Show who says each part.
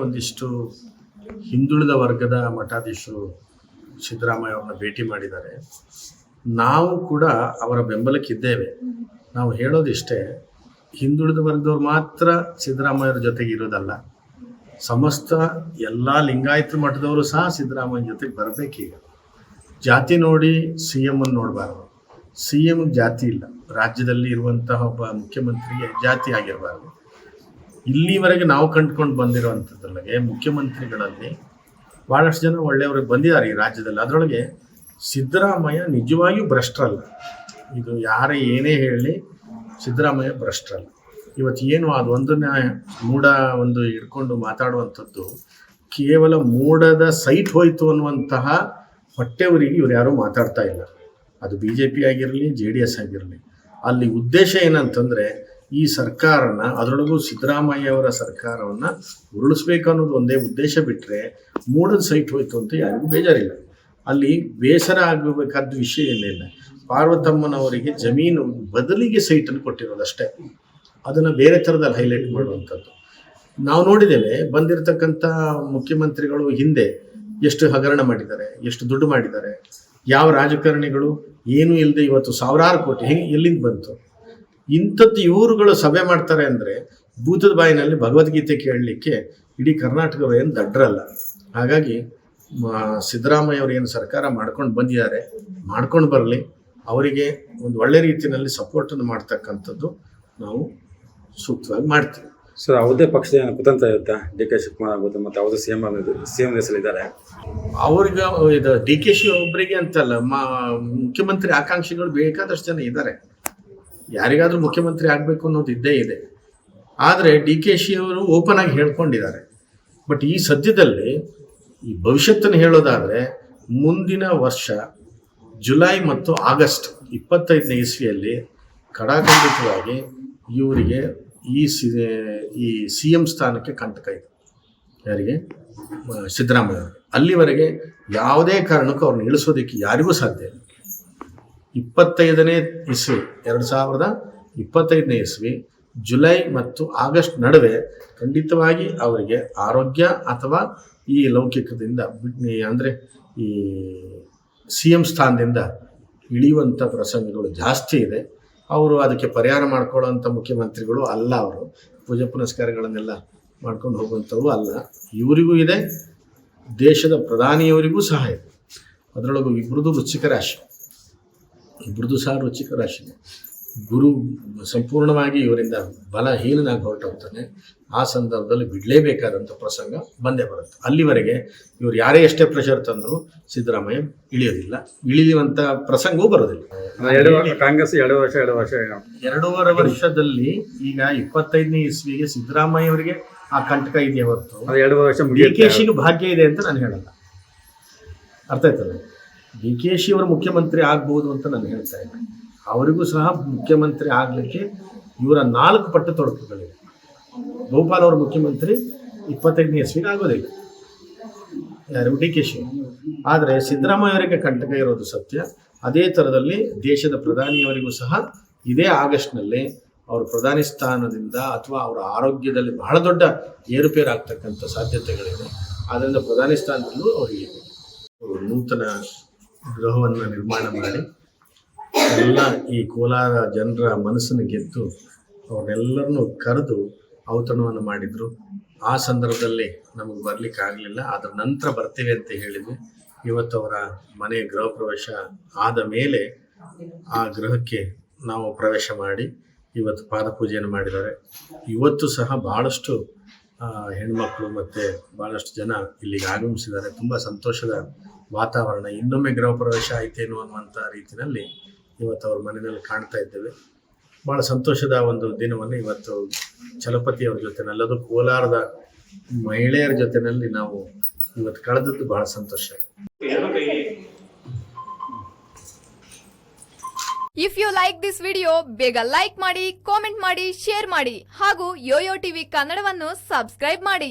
Speaker 1: ಒಂದಿಷ್ಟು ಹಿಂದುಳಿದ ವರ್ಗದ ಮಠಾಧೀಶರು ಸಿದ್ದರಾಮಯ್ಯ ಅವ್ರನ್ನ ಭೇಟಿ ಮಾಡಿದ್ದಾರೆ. ನಾವು ಕೂಡ ಅವರ ಬೆಂಬಲಕ್ಕಿದ್ದೇವೆ. ನಾವು ಹೇಳೋದಿಷ್ಟೇ, ಹಿಂದುಳಿದ ವರ್ಗದವ್ರು ಮಾತ್ರ ಸಿದ್ದರಾಮಯ್ಯವ್ರ ಜೊತೆಗೆ ಇರೋದಲ್ಲ. ಸಮಸ್ತ ಎಲ್ಲ ಲಿಂಗಾಯತ ಮಠದವರು ಸಹ ಸಿದ್ದರಾಮಯ್ಯ ಜೊತೆಗೆ ಬರಬೇಕೀಗ. ಜಾತಿ ನೋಡಿ ಸಿ ಎಂ ಅನ್ನು ನೋಡಬಾರ್ದು. ಸಿ ಎಂ ಜಾತಿ ಇಲ್ಲ. ರಾಜ್ಯದಲ್ಲಿ ಇರುವಂತಹ ಒಬ್ಬ ಮುಖ್ಯಮಂತ್ರಿಗೆ ಜಾತಿ ಆಗಿರಬಾರ್ದು. ಇಲ್ಲಿವರೆಗೆ ನಾವು ಕಂಡುಕೊಂಡು ಬಂದಿರುವಂಥದ್ರೊಳಗೆ ಮುಖ್ಯಮಂತ್ರಿಗಳಲ್ಲಿ ಭಾಳಷ್ಟು ಜನ ಒಳ್ಳೆಯವ್ರಿಗೆ ಬಂದಿದ್ದಾರೆ ಈ ರಾಜ್ಯದಲ್ಲಿ. ಅದರೊಳಗೆ ಸಿದ್ದರಾಮಯ್ಯ ನಿಜವಾಗಿಯೂ ಭ್ರಷ್ಟರಲ್ಲ. ಇದು ಯಾರೇ ಏನೇ ಹೇಳಿ ಸಿದ್ದರಾಮಯ್ಯ ಭ್ರಷ್ಟರಲ್ಲ. ಇವತ್ತು ಏನು ಅದು ಒಂದನ್ನ ಮೂಢ ಒಂದು ಹಿಡ್ಕೊಂಡು ಮಾತಾಡುವಂಥದ್ದು ಕೇವಲ ಮೂಡದ ಸೈಟ್ ಹೋಯ್ತು ಅನ್ನುವಂತಹ ಹೊಟ್ಟೆವರಿಗೆ ಇವ್ರು ಯಾರೂ ಮಾತಾಡ್ತಾ ಇಲ್ಲ. ಅದು ಬಿ ಜೆ ಪಿ ಆಗಿರಲಿ, ಜೆ ಡಿ ಎಸ್ ಆಗಿರಲಿ. ಅಲ್ಲಿ ಉದ್ದೇಶ ಏನಂತಂದರೆ ಈ ಸರ್ಕಾರನ, ಅದರೊಳಗೂ ಸಿದ್ದರಾಮಯ್ಯ ಅವರ ಸರ್ಕಾರವನ್ನು ಉರುಳಿಸ್ಬೇಕು ಅನ್ನೋದು ಒಂದೇ ಉದ್ದೇಶ ಬಿಟ್ಟರೆ ಮೂಡದ ಸೈಟ್ ಹೋಯ್ತು ಅಂತ ಯಾರಿಗೂ ಬೇಜಾರಿಲ್ಲ. ಅಲ್ಲಿ ಬೇಸರ ಆಗಬೇಕಾದ ವಿಷಯ ಏನಿಲ್ಲ. ಪಾರ್ವತಮ್ಮನವರಿಗೆ ಜಮೀನು ಬದಲಿಗೆ ಸೈಟನ್ನು ಕೊಟ್ಟಿರೋದಷ್ಟೇ. ಅದನ್ನು ಬೇರೆ ಥರದಲ್ಲಿ ಹೈಲೈಟ್ ಮಾಡುವಂಥದ್ದು. ನಾವು ನೋಡಿದ್ದೇವೆ, ಬಂದಿರತಕ್ಕಂಥ ಮುಖ್ಯಮಂತ್ರಿಗಳು ಹಿಂದೆ ಎಷ್ಟು ಹಗರಣ ಮಾಡಿದ್ದಾರೆ, ಎಷ್ಟು ದುಡ್ಡು ಮಾಡಿದ್ದಾರೆ, ಯಾವ ರಾಜಕಾರಣಿಗಳು, ಏನೂ ಇಲ್ಲದೆ ಇವತ್ತು ಸಾವಿರಾರು ಕೋಟಿ, ಹೆಂಗೆ ಎಲ್ಲಿಂದ ಬಂತು? ಇಂಥದ್ದು ಇವರುಗಳು ಸಭೆ ಮಾಡ್ತಾರೆ ಅಂದರೆ ಭೂತದ ಬಾಯಿನಲ್ಲಿ ಭಗವದ್ಗೀತೆ ಕೇಳಲಿಕ್ಕೆ ಇಡೀ ಕರ್ನಾಟಕದ ಏನು ದಡ್ರಲ್ಲ. ಹಾಗಾಗಿ ಸಿದ್ದರಾಮಯ್ಯ ಅವರು ಏನು ಸರ್ಕಾರ ಮಾಡ್ಕೊಂಡು ಬಂದಿದ್ದಾರೆ ಮಾಡ್ಕೊಂಡು ಬರಲಿ. ಅವರಿಗೆ ಒಂದು ಒಳ್ಳೆ ರೀತಿಯಲ್ಲಿ ಸಪೋರ್ಟನ್ನು ಮಾಡ್ತಕ್ಕಂಥದ್ದು ನಾವು ಸೂಕ್ತವಾಗಿ ಮಾಡ್ತೀವಿ.
Speaker 2: ಸರ್ ಯಾವುದೇ ಪಕ್ಷದ ಏನು ಕುತಂತ ಇರುತ್ತೆ? ಡಿ ಕೆ ಶಿವಕುಮಾರ್ ಆಗ್ಬೋದು ಮತ್ತು ಅವರು ಸಿ ಎಂ ಸಿ ಎಂ ಹೆಸರಿದ್ದಾರೆ
Speaker 1: ಅವ್ರಿಗೆ ಇದು ಡಿ ಕೆ ಶಿ ಒಬ್ಬರಿಗೆ ಅಂತಲ್ಲ ಮಾ ಮುಖ್ಯಮಂತ್ರಿ ಆಕಾಂಕ್ಷಿಗಳು ಬೇಕಾದಷ್ಟು ಜನ ಇದ್ದಾರೆ. ಯಾರಿಗಾದ್ರೂ ಮುಖ್ಯಮಂತ್ರಿ ಆಗಬೇಕು ಅನ್ನೋದು ಇದ್ದೇ ಇದೆ. ಆದರೆ ಡಿ ಕೆ ಶಿ ಅವರು ಓಪನ್ ಆಗಿ ಹೇಳ್ಕೊಂಡಿದ್ದಾರೆ. ಬಟ್ ಈ ಸದ್ಯದಲ್ಲಿ ಈ ಭವಿಷ್ಯತ್ತನ್ನು ಹೇಳೋದಾದರೆ ಮುಂದಿನ ವರ್ಷ ಜುಲೈ ಮತ್ತು ಆಗಸ್ಟ್ ಇಪ್ಪತ್ತೈದನೇ ಇಸ್ವಿಯಲ್ಲಿ ಕಡಾಖಂಡಿತವಾಗಿ ಇವರಿಗೆ ಈ ಸಿ ಈ ಸಿ ಎಂ ಸ್ಥಾನಕ್ಕೆ ಕಂಟಕ ಇದೆ. ಯಾರಿಗೆ? ಸಿದ್ದರಾಮಯ್ಯ ಅಲ್ಲಿವರೆಗೆ ಯಾವುದೇ ಕಾರಣಕ್ಕೂ ಅವ್ರನ್ನ ಇಳಿಸೋದಕ್ಕೆ ಯಾರಿಗೂ ಸಾಧ್ಯ ಇಲ್ಲ. ಇಪ್ಪತ್ತೈದನೇ ಇಸ್ವಿ, ಎರಡು ಸಾವಿರದ ಇಪ್ಪತ್ತೈದನೇ ಇಸ್ವಿ, ಜುಲೈ ಮತ್ತು ಆಗಸ್ಟ್ ನಡುವೆ ಖಂಡಿತವಾಗಿ ಅವರಿಗೆ ಆರೋಗ್ಯ ಅಥವಾ ಈ ಲೌಕಿಕದಿಂದ ಅಂದರೆ ಈ ಸಿ ಎಂ ಸ್ಥಾನದಿಂದ ಇಳಿಯುವಂಥ ಪ್ರಸಂಗಗಳು ಜಾಸ್ತಿ ಇದೆ. ಅವರು ಅದಕ್ಕೆ ಪರಿಹಾರ ಮಾಡ್ಕೊಳ್ಳೋಂಥ ಮುಖ್ಯಮಂತ್ರಿಗಳು ಅಲ್ಲ ಅವರು. ಪೂಜೆ ಪುನಸ್ಕಾರಗಳನ್ನೆಲ್ಲ ಮಾಡ್ಕೊಂಡು ಹೋಗುವಂಥವು ಅಲ್ಲ. ಇವರಿಗೂ ಇದೆ. ದೇಶದ ಪ್ರಧಾನಿಯವರಿಗೂ ಸಹ ಇದೆ. ಅದರೊಳಗೂ ಇಬ್ಬರದು ರುಚಿಕ ರಾಶಿ. ಇಬ್ಬರದು ಸಹ ರುಚಿಕ ರಾಶಿ. ಗುರು ಸಂಪೂರ್ಣವಾಗಿ ಇವರಿಂದ ಬಲಹೀನನಾಗಿ ಹೊರಟೋಗ್ತಾನೆ ಆ ಸಂದರ್ಭದಲ್ಲಿ ಬಿಡಲೇಬೇಕಾದಂಥ ಪ್ರಸಂಗ ಬಂದೇ ಬರುತ್ತೆ. ಅಲ್ಲಿವರೆಗೆ ಇವರು ಯಾರೇ ಎಷ್ಟೇ ಪ್ರೆಷರ್ ತಂದರೂ ಸಿದ್ದರಾಮಯ್ಯ ಇಳಿಯೋದಿಲ್ಲ. ಇಳಿಯುವಂಥ ಪ್ರಸಂಗವೂ ಬರೋದಿಲ್ಲ.
Speaker 2: ಎರಡು ಕಾಂಗ್ರೆಸ್ ಎರಡು ವರ್ಷ ಎರಡು ವರ್ಷ
Speaker 1: ಎರಡೂವರೆ ವರ್ಷದಲ್ಲಿ ಈಗ ಇಪ್ಪತ್ತೈದನೇ ಇಸ್ವಿಗೆ ಸಿದ್ದರಾಮಯ್ಯ ಅವರಿಗೆ ಆ ಕಂಟಕ ಇದೆಯಾ ಹೊರತು.
Speaker 2: ಎರಡು ವರ್ಷ
Speaker 1: ಡಿ ಕೆ ಶಿಗೆ ಭಾಗ್ಯ ಇದೆ ಅಂತ ನಾನು ಹೇಳಲ್ಲ. ಅರ್ಥ ಆಯ್ತಲ್ಲ? ಡಿ ಕೆ ಶಿ ಅವರು ಮುಖ್ಯಮಂತ್ರಿ ಆಗ್ಬೋದು ಅಂತ ನಾನು ಹೇಳ್ತಾ ಇದ್ದೆ. ಅವರಿಗೂ ಸಹ ಮುಖ್ಯಮಂತ್ರಿ ಆಗಲಿಕ್ಕೆ ಇವರ ನಾಲ್ಕು ಪಟ್ಟು ತೊಡಕುಗಳಿವೆ ಗೋಪಾಲ್ ಅವರು ಮುಖ್ಯಮಂತ್ರಿ, ಇಪ್ಪತ್ತೈದನೇ ಇಸ್ವಿಗೆ ಆಗೋದಿಲ್ಲ ಯಾರು? ಡಿ ಕೆ ಶಿ ಆದರೆ ಸಿದ್ದರಾಮಯ್ಯ ಅವರಿಗೆ ಕಂಟಕ ಇರೋದು ಸತ್ಯ. ಅದೇ ಥರದಲ್ಲಿ ದೇಶದ ಪ್ರಧಾನಿಯವರಿಗೂ ಸಹ ಇದೇ ಆಗಸ್ಟ್ನಲ್ಲಿ ಅವರು ಪ್ರಧಾನಿ ಸ್ಥಾನದಿಂದ ಅಥವಾ ಅವರ ಆರೋಗ್ಯದಲ್ಲಿ ಬಹಳ ದೊಡ್ಡ ಏರುಪೇರು ಆಗ್ತಕ್ಕಂಥ ಸಾಧ್ಯತೆಗಳಿವೆ. ಆದ್ದರಿಂದ ಪ್ರಧಾನಿ ಸ್ಥಾನದಲ್ಲೂ ಅವರಿಗೆ ಅವರು ನೂತನ ಗೃಹವನ್ನು ನಿರ್ಮಾಣ ಮಾಡಿ ಎಲ್ಲ ಈ ಕೋಲಾರ ಜನರ ಮನಸ್ಸನ್ನು ಗೆದ್ದು ಅವರೆಲ್ಲರನ್ನು ಕರೆದು ಔತಣವನ್ನು ಮಾಡಿದರು. ಆ ಸಂದರ್ಭದಲ್ಲಿ ನಮಗೆ ಬರಲಿಕ್ಕೆ ಆಗಲಿಲ್ಲ. ಅದರ ನಂತರ ಬರ್ತೀವಿ ಅಂತ ಹೇಳಿದ್ವಿ. ಇವತ್ತು ಅವರ ಮನೆ ಗೃಹ ಪ್ರವೇಶ ಆದ ಮೇಲೆ ಆ ಗೃಹಕ್ಕೆ ನಾವು ಪ್ರವೇಶ ಮಾಡಿ ಇವತ್ತು ಪಾದಪೂಜೆಯನ್ನು ಮಾಡಿದ್ದಾರೆ. ಇವತ್ತು ಸಹ ಭಾಳಷ್ಟು ಹೆಣ್ಮಕ್ಳು ಮತ್ತು ಭಾಳಷ್ಟು ಜನ ಇಲ್ಲಿಗೆ ಆಗಮಿಸಿದ್ದಾರೆ. ತುಂಬ ಸಂತೋಷದ ವಾತಾವರಣ, ಇನ್ನೊಮ್ಮೆ ಗೃಹ ಪ್ರವೇಶ ಆಯ್ತೇನೋ ಅನ್ನುವಂಥ ರೀತಿಯಲ್ಲಿ ಇವತ್ತು ಅವ್ರ ಮನೆಯಲ್ಲಿ ಕಾಣ್ತಾ ಇದ್ದೇವೆ. ಭಾಳ ಸಂತೋಷದ ಒಂದು ದಿನವನ್ನು ಇವತ್ತು ಚಲಪತಿಯವ್ರ ಜೊತೆನಲ್ಲದು ಕೋಲಾರದ ಮಹಿಳೆಯರ ಜೊತೆನಲ್ಲಿ ನಾವು ಇವತ್ತು ಕಳೆದದ್ದು ಬಹಳ ಸಂತೋಷ.
Speaker 3: If you like this video ಬೇಗ ಲೈಕ್ ಮಾಡಿ ಕಾಮೆಂಟ್ ಮಾಡಿ ಶೇರ್ ಮಾಡಿ ಹಾಗೂ ಯೋಯೋ ಟಿವಿ ಕನ್ನಡವನ್ನು ಸಬ್ಸ್ಕ್ರೈಬ್ ಮಾಡಿ.